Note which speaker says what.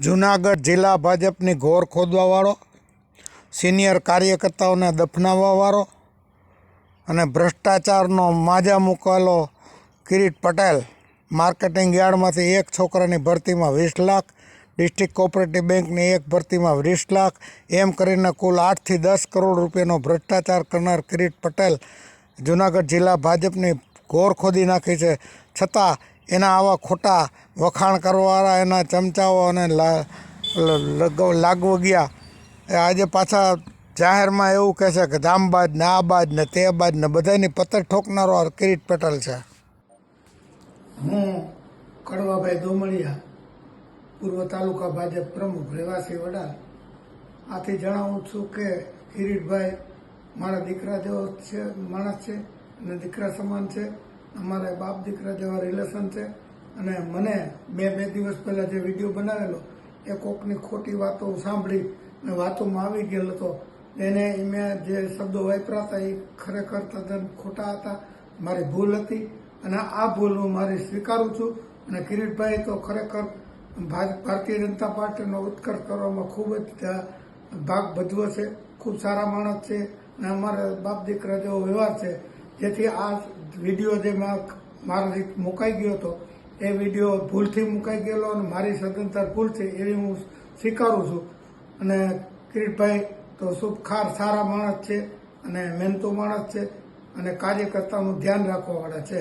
Speaker 1: જુનાગઢ જિલ્લા ભાજપની ઘોર ખોદવાવાળો, સિનિયર કાર્યકર્તાઓને દફનાવવાવાળો અને ભ્રષ્ટાચારનો માજા મૂકેલો કિરીટ પટેલ માર્કેટિંગ યાર્ડમાંથી એક છોકરાની ભરતીમાં વીસ લાખ, ડિસ્ટ્રિક્ટ કોઓપરેટિવ બેંકની એક ભરતીમાં વીસ લાખ, એમ કરીને કુલ આઠથી દસ કરોડ રૂપિયાનો ભ્રષ્ટાચાર કરનાર કિરીટ પટેલ જુનાગઢ જિલ્લા ભાજપની ઘોર ખોદી નાખી છે. છતાં એના આવા ખોટા વખાણ કરવાવાળા, એના ચમચાઓ અને લાગવગિયા એ આજે પાછા જાહેરમાં એવું કહે છે કે જામબાજ ને આ બાજ ને તે બાજ ને બધાની પતર ઠોકનારો કિરીટ પટેલ છે.
Speaker 2: હું કડવાભાઈ દોમળિયા પૂર્વ તાલુકા ભાજપ પ્રમુખ, રહેવાસી વડાલ આથી જણાવું છું કે કિરીટભાઈ મારા દીકરા જેવો છે, માણસ છે અને દીકરા સમાન છે. અમારા બાપ દીકરા જેવા રિલેશન છે. અને મને મેં બે દિવસ પહેલા જે વીડિયો બનાવેલો, એ કોકની ખોટી વાતો સાંભળી અને વાતોમાં આવી ગયેલો હતો. એને મેં જે શબ્દો વાપરા હતા, એ ખરેખર તદ્દન ખોટા હતા. મારી ભૂલ હતી અને આ ભૂલ હું મારી સ્વીકારું છું. અને કિરીટભાઈ તો ખરેખર ભારતીય જનતા પાર્ટીનો ઉત્કર્ષ કરવામાં ખૂબ જ ભાગ ભજવો છે. ખૂબ સારા માણસ છે. અને અમારા બાપ દીકરા જેવો વ્યવહાર છે. જેથી આ વીડિયો જે મારા મારાથી મુકાઈ ગયો હતો, એ વીડિયો ભૂલથી મુકાઈ ગયેલો અને મારી સદંતર ભૂલ છે એવી હું સ્વીકારું છું. અને કિરીટભાઈ તો શુભખાર સારા માણસ છે અને મહેનતુ માણસ છે અને કાર્યકર્તાનું ધ્યાન રાખવાવાળા છે.